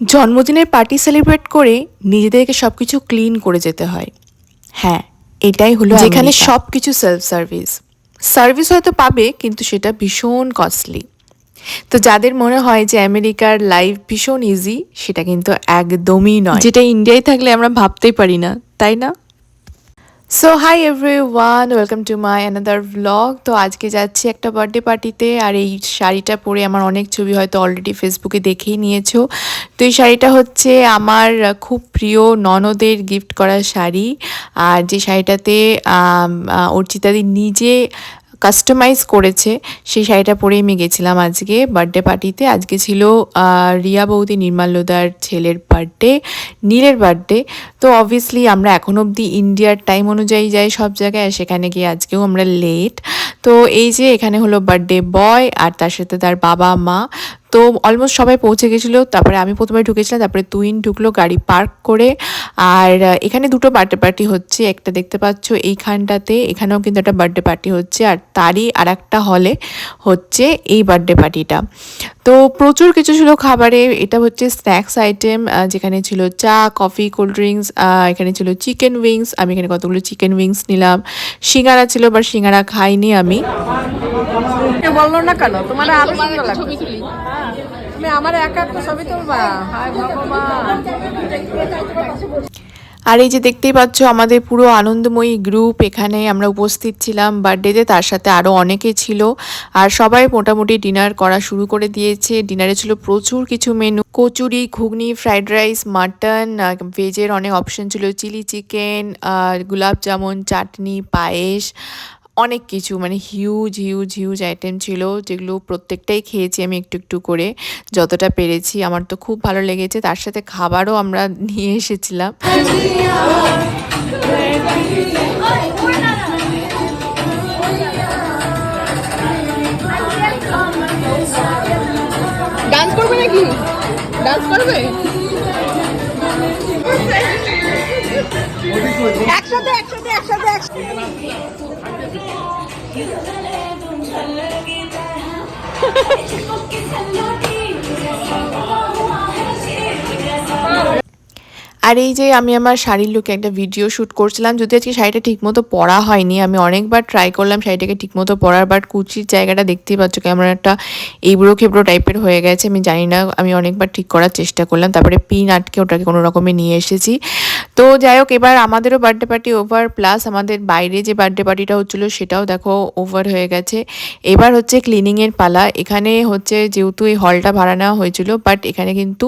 জন্মদিনের party celebrate করে নিজেদেরকে সব কিছু ক্লিন করে যেতে হয়। হ্যাঁ এটাই হলো যেখানে সব কিছু সেলফ সার্ভিস সার্ভিস হয়তো পাবে কিন্তু সেটা ভীষণ কস্টলি তো যাদের মনে হয় যে আমেরিকার লাইফ ভীষণ ইজি সেটা কিন্তু একদমই নয়। যেটা ইন্ডিয়ায় থাকলে আমরা ভাবতেই পারি না তাই না? So hi everyone welcome to my another blog তো আজকে যাচ্ছি একটা বার্থডে পার্টিতে আর এই শাড়িটা পরে আমার অনেক ছবি হয়তো অলরেডি ফেসবুকে দেখেই নিয়েছো। তো এই শাড়িটা হচ্ছে আমার খুব প্রিয় ননদের গিফট করা শাড়ি। আর যে শাড়িটাতে অর্চিতাদি নিজে কাস্টমাইজ করেছে, সেই শাড়িটা পরেই আমি গেছিলাম আজকে বার্থডে পার্টিতে আজকে ছিল রিয়া বৌদি নির্মাল্যদার ছেলের বার্থডে নীলের বার্থডে তো অবভিয়াসলি আমরা এখন অবধি ইন্ডিয়ার টাইম অনুযায়ী যাই সব জায়গায় সেখানে গিয়ে আজকেও আমরা লেট তো এই যে এখানে হলো বার্থডে বয় আর তার সাথে তার বাবা, মা। তো অলমোস্ট সবাই পৌঁছে গেছিল। তারপরে আমি প্রথমে ঢুকেছিলাম, তারপরে তুইন ঢুকলো গাড়ি পার্ক করে। আর এখানে দুটো বার্থডে পার্টি হচ্ছে। একটা দেখতে পাচ্ছ এইখানটাতে, এখানেও কিন্তু একটা বার্থডে পার্টি হচ্ছে। আর তারই আর একটা হলে হচ্ছে এই বার্থডে পার্টিটা তো প্রচুর কিছু ছিল খাবারে। এটা হচ্ছে স্ন্যাক্স আইটেম যেখানে ছিল চা কফি কোল্ড ড্রিঙ্কস এখানে ছিল চিকেন উইংস আমি এখানে কতগুলো চিকেন উইংস নিলাম। সিঙ্গারা ছিল বাট সিঙ্গারা খাইনি আমি। কে বলল না কেন? তোমার আরও সুন্দর লাগছে তুমি আমার একা একটা ছবি তুলবা? হায় ভগবান। আর এই যে দেখতেই পাচ্ছ আমাদের পুরো আনন্দময়ী গ্রুপ এখানে আমরা উপস্থিত ছিলাম বার্থডেতে তার সাথে আরও অনেকে ছিল। আর সবাই মোটামুটি ডিনার করা শুরু করে দিয়েছে। ডিনারে ছিল প্রচুর কিছু menu kachori ghugni fried rice mutton ভেজের অনেক অপশন ছিল। চিলি চিকেন গুলাব জামুন চাটনি পায়েস অনেক কিছু মানে হিউজ হিউজ হিউজ আইটেম ছিল যেগুলো প্রত্যেকটাই খেয়েছি আমি একটু একটু করে। যতটা পেরেছি, আমার তো খুব ভালো লেগেছে। তার সাথে খাবারও আমরা নিয়ে এসেছিলাম। ডান্স করবে নাকি? ডান্স করবে? একসাথে একসাথে একসাথে একসাথে আর এই যে আমি আমার শাড়ির লুকে একটা ভিডিও শ্যুট করছিলাম যদি আজকে শাড়িটা ঠিকমতো পরা হয়নি। আমি অনেকবার ট্রাই করলাম শাড়িটাকে ঠিকমতো পরার বাট কুচির জায়গাটা দেখতেই পাচ্ছ কেমন একটা এবড়ো খেবড়ো টাইপের হয়ে গেছে। আমি জানি না, আমি অনেকবার ঠিক করার চেষ্টা করলাম, তারপরে পিন আটকে ওটাকে কোনো রকমে নিয়ে এসেছি। তো যাই হোক, এবার আমাদেরও বার্থডে পার্টি ওভার প্লাস আমাদের বাইরে যে বার্থডে পার্টিটা হচ্ছিল সেটাও দেখো ওভার হয়ে গেছে। এবার হচ্ছে ক্লিনিংয়ের পালা। এখানে হচ্ছে যেহেতু এই হলটা ভাড়া নেওয়া হয়েছিল বাট এখানে কিন্তু